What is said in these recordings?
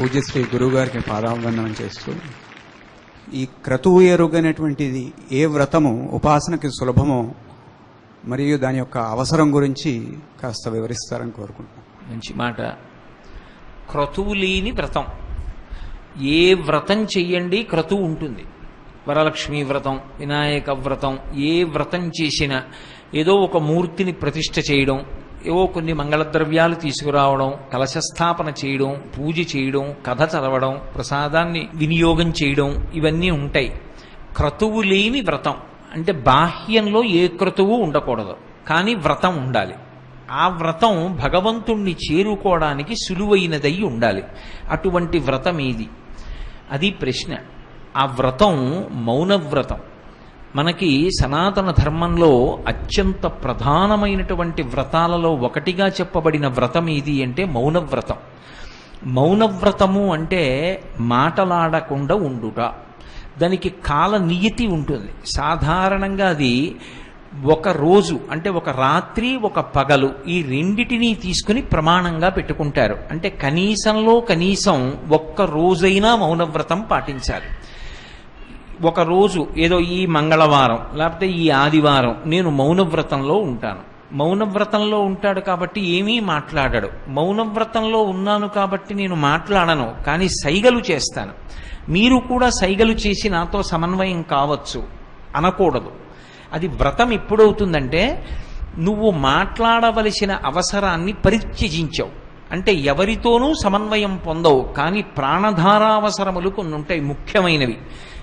పూజ్యశ్రీ గురువు గారికి పాదావందనం చేస్తూ ఈ క్రతువు ఎరుగనేటువంటిది ఏ వ్రతము ఉపాసనకి సులభమో మరియు దాని యొక్క అవసరం గురించి కాస్త వివరిస్తారని కోరుకుంటున్నాను మంచి మాట. క్రతువు లేని వ్రతం. ఏ వ్రతం చెయ్యండి క్రతువు ఉంటుంది. వరలక్ష్మి వ్రతం వినాయక వ్రతం ఏ వ్రతం చేసినా ఏదో ఒక మూర్తిని ప్రతిష్ఠ చేయడం ఏవో కొన్ని మంగళద్రవ్యాలు తీసుకురావడం కలశస్థాపన చేయడం పూజ చేయడం కథ చదవడం ప్రసాదాన్ని వినియోగం చేయడం ఇవన్నీ ఉంటాయి. క్రతువు లేని వ్రతం. అంటే బాహ్యంలో ఏ క్రతువు ఉండకూడదు. కానీ వ్రతం ఉండాలి. ఆ వ్రతం భగవంతుణ్ణి చేరుకోవడానికి సులువైనదై ఉండాలి. అటువంటి వ్రతం ఏది అది ప్రశ్న. ఆ వ్రతం మౌన వ్రతం మనకి సనాతన ధర్మంలో అత్యంత ప్రధానమైనటువంటి వ్రతాలలో ఒకటిగా చెప్పబడిన వ్రతం ఏది అంటే మౌనవ్రతం. మౌనవ్రతము అంటే మాటలాడకుండా ఉండుట. దానికి కాల నియతి ఉంటుంది. సాధారణంగా అది ఒక రోజు అంటే ఒక రాత్రి ఒక పగలు ఈ రెండిటినీ తీసుకుని ప్రమాణంగా పెట్టుకుంటారు. అంటే కనీసంలో కనీసం ఒక్క రోజైనా మౌనవ్రతం పాటించాలి. ఒకరోజు ఏదో ఈ మంగళవారం లేకపోతే ఈ ఆదివారం నేను మౌనవ్రతంలో ఉంటాను. మౌనవ్రతంలో ఉంటాడు కాబట్టి ఏమీ మాట్లాడడు. మౌనవ్రతంలో ఉన్నాను కాబట్టి నేను మాట్లాడను కానీ సైగలు చేస్తాను. మీరు కూడా సైగలు చేసి నాతో సమన్వయం కావచ్చు అనకూడదు. అది వ్రతం ఎప్పుడవుతుందంటే నువ్వు మాట్లాడవలసిన అవసరాన్ని పరిత్యజించావు. అంటే ఎవరితోనూ సమన్వయం పొందవు కానీ ప్రాణధారావసరములు కొన్ని ఉంటాయి ముఖ్యమైనవి.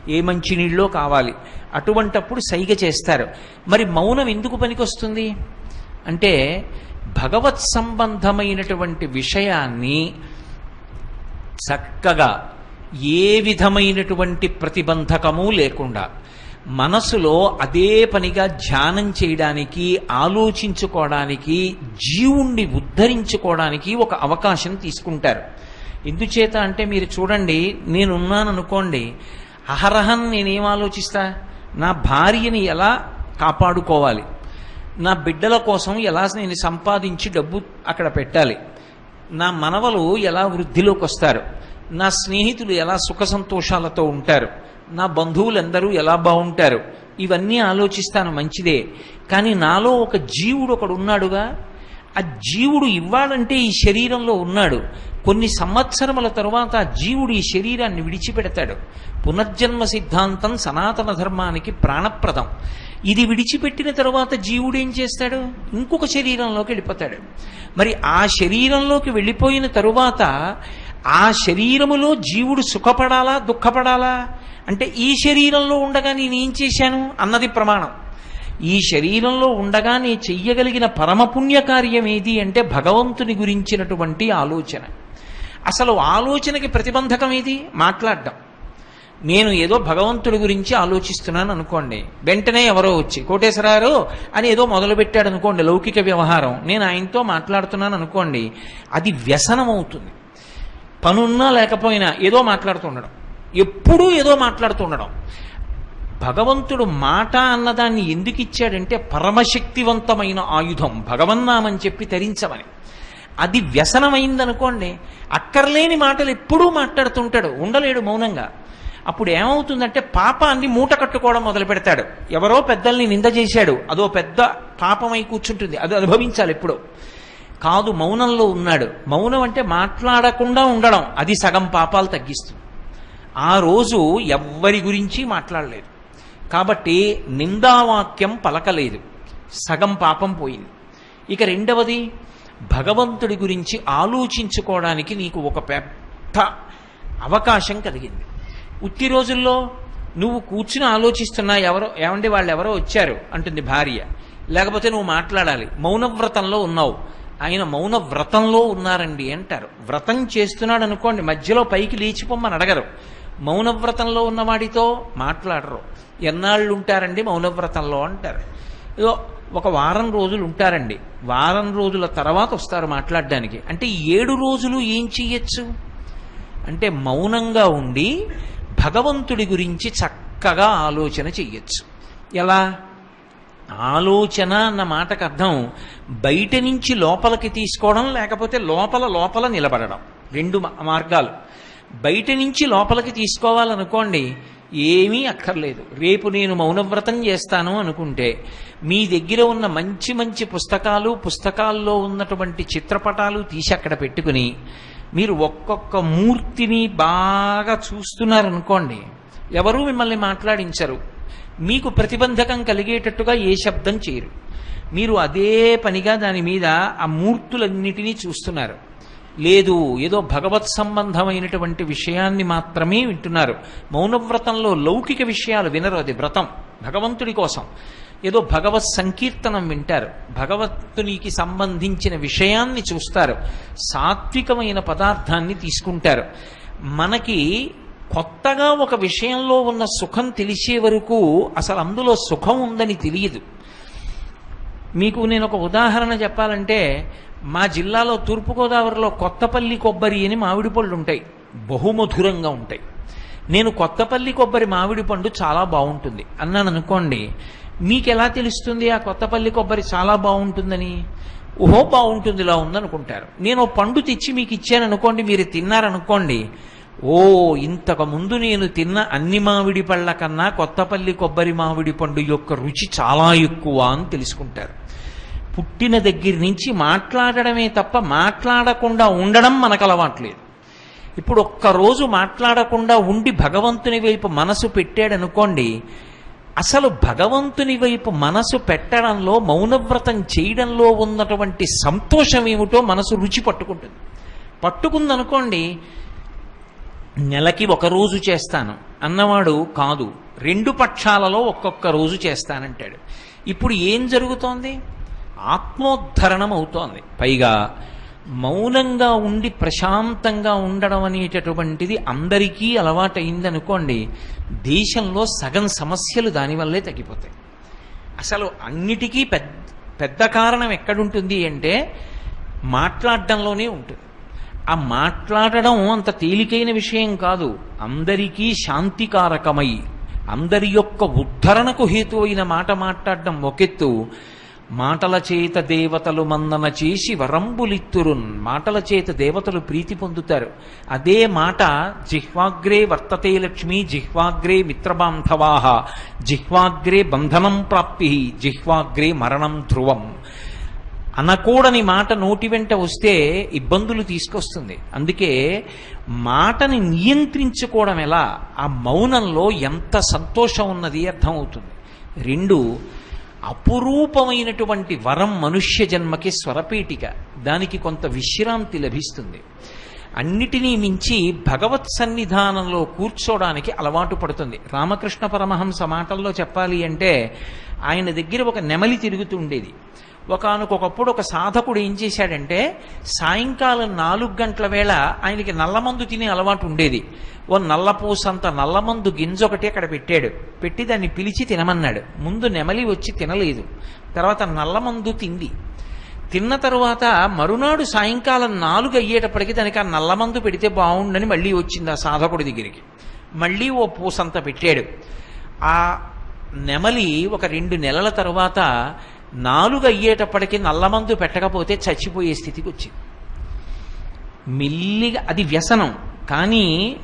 ఏ మంచినీళ్ళో కావాలి. అటువంటప్పుడు సైగ చేస్తారు. మరి మౌనం ఎందుకు పనికొస్తుంది? అంటే భగవత్ సంబంధమైనటువంటి విషయాన్ని చక్కగా ఏ విధమైనటువంటి ప్రతిబంధకము లేకుండా మనసులో అదే పనిగా ధ్యానం చేయడానికి ఆలోచించుకోవడానికి జీవుణ్ణి ఉద్ధరించుకోవడానికి ఒక అవకాశం తీసుకుంటారు. ఎందుచేత అంటే మీరు చూడండి నేనున్నాను అనుకోండి అహరహం నేనేం ఆలోచిస్తా నా భార్యని ఎలా కాపాడుకోవాలి? నా బిడ్డల కోసం ఎలా నేను సంపాదించి డబ్బు అక్కడ పెట్టాలి? నా మనవలు ఎలా వృద్ధిలోకి వస్తారు? నా స్నేహితులు ఎలా సుఖ సంతోషాలతో ఉంటారు? నా బంధువులందరూ ఎలా బాగుంటారు? ఇవన్నీ ఆలోచిస్తాను మంచిదే. కానీ నాలో ఒక జీవుడు ఒకడు ఉన్నాడుగా? ఆ జీవుడు ఇవ్వాలంటే ఈ శరీరంలో ఉన్నాడు. కొన్ని సంవత్సరముల తరువాత ఆ జీవుడు ఈ శరీరాన్ని విడిచిపెడతాడు. పునర్జన్మ సిద్ధాంతం సనాతన ధర్మానికి ప్రాణప్రదం. ఇది విడిచిపెట్టిన తరువాత జీవుడు ఏం చేస్తాడు? ఇంకొక శరీరంలోకి వెళ్ళిపోతాడు. మరి ఆ శరీరంలోకి వెళ్ళిపోయిన తరువాత ఆ శరీరములో జీవుడు సుఖపడాలా దుఃఖపడాలా? అంటే ఈ శరీరంలో ఉండగా నేనేం చేశాను? అన్నది ప్రమాణం. ఈ శరీరంలో ఉండగా నీ చెయ్యగలిగిన పరమపుణ్య కార్యం ఏది అంటే భగవంతుని గురించినటువంటి ఆలోచన. అసలు ఆలోచనకి ప్రతిబంధకం ఏది? మాట్లాడడం. నేను ఏదో భగవంతుడి గురించి ఆలోచిస్తున్నాను అనుకోండి. వెంటనే ఎవరో వచ్చి కోటేశ్వరారు అని ఏదో మొదలుపెట్టాడు అనుకోండి లౌకిక వ్యవహారం. నేను ఆయనతో మాట్లాడుతున్నాను అనుకోండి అది వ్యసనం అవుతుంది పనున్నా లేకపోయినా ఏదో మాట్లాడుతుండడం ఎప్పుడూ ఏదో మాట్లాడుతుండడం భగవంతుడు మాట అన్నదాన్ని ఎందుకు ఇచ్చాడంటే పరమశక్తివంతమైన ఆయుధం. భగవన్నామని చెప్పి తరించమని అది వ్యసనమైందనుకోండి అక్కర్లేని మాటలు ఎప్పుడూ మాట్లాడుతుంటాడు ఉండలేడు మౌనంగా. అప్పుడు ఏమవుతుందంటే పాపాన్ని మూట కట్టుకోవడం మొదలు పెడతాడు. ఎవరో పెద్దల్ని నింద చేశాడు. అదో పెద్ద పాపమై కూర్చుంటుంది. అది అనుభవించాలి ఎప్పుడో. కాదు మౌనంలో ఉన్నాడు. మౌనం అంటే మాట్లాడకుండా ఉండడం. అది సగం పాపాలు తగ్గిస్తుంది. ఆ రోజు ఎవ్వరి గురించి మాట్లాడలేదు. కాబట్టి నిందావాక్యం పలకలేదు. సగం పాపం పోయింది. ఇక రెండవది భగవంతుడి గురించి ఆలోచించుకోవడానికి నీకు ఒక పెద్ద అవకాశం కలిగింది. ఉత్తి రోజుల్లో నువ్వు కూర్చుని ఆలోచిస్తున్నా ఎవరో ఏమండి వాళ్ళు ఎవరో వచ్చారు అంటుంది భార్య. లేకపోతే నువ్వు మాట్లాడాలి. మౌనవ్రతంలో ఉన్నావు. ఆయన మౌన వ్రతంలో ఉన్నారండి అంటారు. వ్రతం చేస్తున్నాడు అనుకోండి మధ్యలో పైకి లేచిపోమ్మని అడగరు. మౌనవ్రతంలో ఉన్నవాడితో మాట్లాడరు. ఎన్నాళ్ళు ఉంటారండి మౌనవ్రతంలో అంటారు. ఏదో ఒక వారం రోజులు ఉంటారండి. వారం రోజుల తర్వాత వస్తారు మాట్లాడడానికి. అంటే ఏడు రోజులు ఏం చెయ్యొచ్చు? అంటే మౌనంగా ఉండి భగవంతుడి గురించి చక్కగా ఆలోచన చెయ్యొచ్చు. ఎలా? ఆలోచన అన్న మాటకు అర్థం బయట నుంచి లోపలికి తీసుకోవడం లేకపోతే లోపల లోపల నిలబడడం. రెండు మార్గాలు. బయట నుంచి లోపలికి తీసుకోవాలనుకోండి ఏమీ అక్కర్లేదు. రేపు నేను మౌనవ్రతం చేస్తాను అనుకుంటే మీ దగ్గర ఉన్న మంచి మంచి పుస్తకాలు పుస్తకాల్లో ఉన్నటువంటి చిత్రపటాలు తీసి అక్కడ పెట్టుకుని మీరు ఒక్కొక్క మూర్తిని బాగా చూస్తున్నారనుకోండి ఎవరూ మిమ్మల్ని మాట్లాడించరు. మీకు ప్రతిబంధకం కలిగేటట్టుగా ఏ శబ్దం చేయరు. మీరు అదే పనిగా దాని మీద ఆ మూర్తులన్నిటినీ చూస్తున్నారు. లేదు ఏదో భగవత్ సంబంధమైనటువంటి విషయాన్ని మాత్రమే వింటున్నారు. మౌనవ్రతంలో లౌకిక విషయాలు వినరు అది వ్రతం భగవంతుడి కోసం. ఏదో భగవత్ సంకీర్తనం వింటారు. భగవత్తునికి సంబంధించిన విషయాన్ని చూస్తారు. సాత్వికమైన పదార్థాన్ని తీసుకుంటారు. మనకి కొత్తగా ఒక విషయంలో ఉన్న సుఖం తెలిసే వరకు అసలు అందులో సుఖం ఉందని తెలియదు. మీకు నేను ఒక ఉదాహరణ చెప్పాలంటే మా జిల్లాలో తూర్పుగోదావరిలో కొత్తపల్లి కొబ్బరి అని మామిడి పళ్ళు ఉంటాయి. బహుమధురంగా ఉంటాయి. నేను కొత్తపల్లి కొబ్బరి మామిడి పండు చాలా బాగుంటుంది. అన్నాను అనుకోండి మీకు ఎలా తెలుస్తుంది ఆ కొత్తపల్లి కొబ్బరి చాలా బాగుంటుందని? ఓహో బాగుంటుంది ఇలా ఉందనుకుంటారు. నేను ఓ పండు తెచ్చి మీకు ఇచ్చాను అనుకోండి మీరు తిన్నారనుకోండి ఓ ఇంతకుముందు నేను తిన్న అన్ని మామిడి పళ్ళ కన్నా కొత్తపల్లి కొబ్బరి మామిడి పండు యొక్క రుచి చాలా ఎక్కువ అని తెలుసుకుంటారు. పుట్టిన దగ్గర నుంచి మాట్లాడడమే తప్ప మాట్లాడకుండా ఉండడం మనకు అలవాట్లేదు ఇప్పుడు ఒక్కరోజు మాట్లాడకుండా ఉండి భగవంతుని వైపు మనసు పెట్టాడనుకోండి అసలు భగవంతుని వైపు మనసు పెట్టడంలో మౌనవ్రతం చేయడంలో ఉన్నటువంటి సంతోషం ఏమిటో మనసు రుచి పట్టుకుంటుంది. పట్టుకుందనుకోండి నెలకి ఒక రోజు చేస్తాను. అన్నవాడు కాదు రెండు పక్షాలలో ఒక్కొక్క రోజు చేస్తానంటాడు. ఇప్పుడు ఏం జరుగుతోంది? ఆత్మోద్ధరణం అవుతోంది. పైగా మౌనంగా ఉండి ప్రశాంతంగా ఉండడం అనేటటువంటిది అందరికీ అలవాటైందనుకోండి దేశంలో సగం సమస్యలు దానివల్లే తగ్గిపోతాయి. అసలు అన్నిటికీ పెద్ద పెద్ద కారణం ఎక్కడుంటుంది అంటే మాట్లాడడంలోనే ఉంటుంది. ఆ మాట్లాడడం అంత తేలికైన విషయం కాదు అందరికీ శాంతికారకమై అందరి యొక్క ఉద్ధరణకు హేతు అయిన మాట మాట్లాడడం ఒకెత్తు మాటల చేత దేవతలు మందన చేసి వరంబులిత్తురున్. మాటల చేత దేవతలు ప్రీతి పొందుతారు. అదే మాట జిహ్వాగ్రే వర్తతే లక్ష్మి జిహ్వాగ్రే మిత్రబాంధవాహ జిహ్వాగ్రే బంధనం ప్రాప్తి జిహ్వాగ్రే మరణం ధ్రువం. అనకూడని మాట నోటి వెంట వస్తే ఇబ్బందులు తీసుకొస్తుంది. అందుకే మాటని నియంత్రించుకోవడం ఎలా? ఆ మౌనంలో ఎంత సంతోషం ఉన్నది అర్థమవుతుంది. రెండు అపురూపమైనటువంటి వరం మనుష్య జన్మకి స్వరపీఠిక. దానికి కొంత విశ్రాంతి లభిస్తుంది. అన్నిటినీ మించి భగవత్ సన్నిధానంలో కూర్చోడానికి అలవాటు పడుతుంది. రామకృష్ణ పరమహంస మాటల్లో చెప్పాలి అంటే ఆయన దగ్గర ఒక నెమలి తిరుగుతుండేది ఒకనకొకప్పుడు ఒక సాధకుడు ఏం చేశాడంటే సాయంకాలం నాలుగు గంటల వేళ ఆయనకి నల్లమందు తినే అలవాటు ఉండేది. ఓ నల్లపూసంత నల్లమందు గింజ ఒకటి అక్కడ పెట్టాడు. పెట్టి దాన్ని పిలిచి తినమన్నాడు. ముందు నెమలి వచ్చి తినలేదు. తర్వాత నల్లమందు తింది. తిన్న తరువాత మరునాడు సాయంకాలం నాలుగు అయ్యేటప్పటికి దానికి ఆ నల్లమందు పెడితే బాగుండని మళ్ళీ వచ్చింది ఆ సాధకుడి దగ్గరికి. మళ్ళీ ఓ పూసంత పెట్టాడు. ఆ నెమలి ఒక రెండు నెలల తర్వాత నాలుగు అయ్యేటప్పటికి నల్లమందు పెట్టకపోతే చచ్చిపోయే స్థితికి వచ్చింది మెల్లిగా అది వ్యసనం. కానీ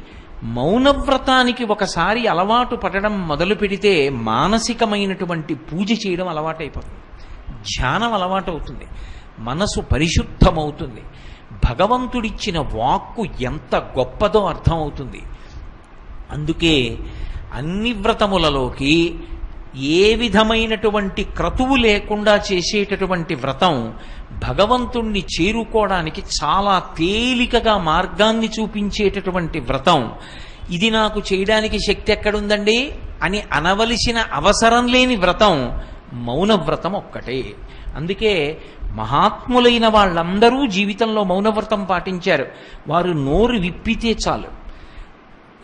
మౌనవ్రతానికి ఒకసారి అలవాటు పడడం మొదలు పెడితే మానసికమైనటువంటి పూజ చేయడం అలవాటైపోతుంది. ధ్యానం అలవాటు అవుతుంది మనసు పరిశుద్ధమవుతుంది. భగవంతుడిచ్చిన వాక్కు ఎంత గొప్పదో అర్థమవుతుంది. అందుకే అన్ని వ్రతములలోకి ఏ విధమైనటువంటి క్రతువు లేకుండా చేసేటటువంటి వ్రతం భగవంతుణ్ణి చేరుకోవడానికి చాలా తేలికగా మార్గాన్ని చూపించేటటువంటి వ్రతం. ఇది నాకు చేయడానికి శక్తి ఎక్కడుందండి? అని అనవలసిన అవసరం లేని వ్రతం మౌన వ్రతం ఒక్కటే. అందుకే మహాత్ములైన వాళ్ళందరూ జీవితంలో మౌనవ్రతం పాటించారు. వారు నోరు విప్పితే చాలు.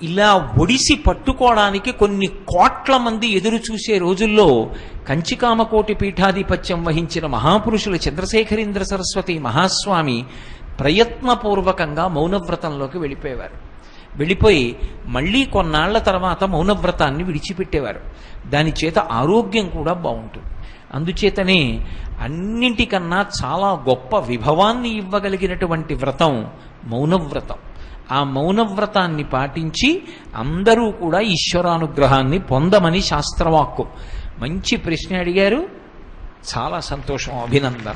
ఇలా ఒడిసి పట్టుకోవడానికి కొన్ని కోట్ల మంది ఎదురు చూసే రోజుల్లో కంచికామకోటి పీఠాధిపత్యం వహించిన మహాపురుషులు చంద్రశేఖరేంద్ర సరస్వతి మహాస్వామి ప్రయత్నపూర్వకంగా మౌనవ్రతంలోకి వెళ్ళిపోయేవారు. వెళ్ళిపోయి మళ్ళీ కొన్నాళ్ళ తర్వాత మౌనవ్రతాన్ని విడిచిపెట్టేవారు. దాని చేత ఆరోగ్యం కూడా బాగుంటుంది. అందుచేతనే అన్నింటికన్నా చాలా గొప్ప విభవాన్ని ఇవ్వగలిగినటువంటి వ్రతం మౌనవ్రతం. ఆ మౌనవ్రతాన్ని పాటించి అందరూ కూడా ఈశ్వరానుగ్రహాన్ని పొందమని శాస్త్రవాక్కు. మంచి ప్రశ్న అడిగారు. చాలా సంతోషం. అభినందన.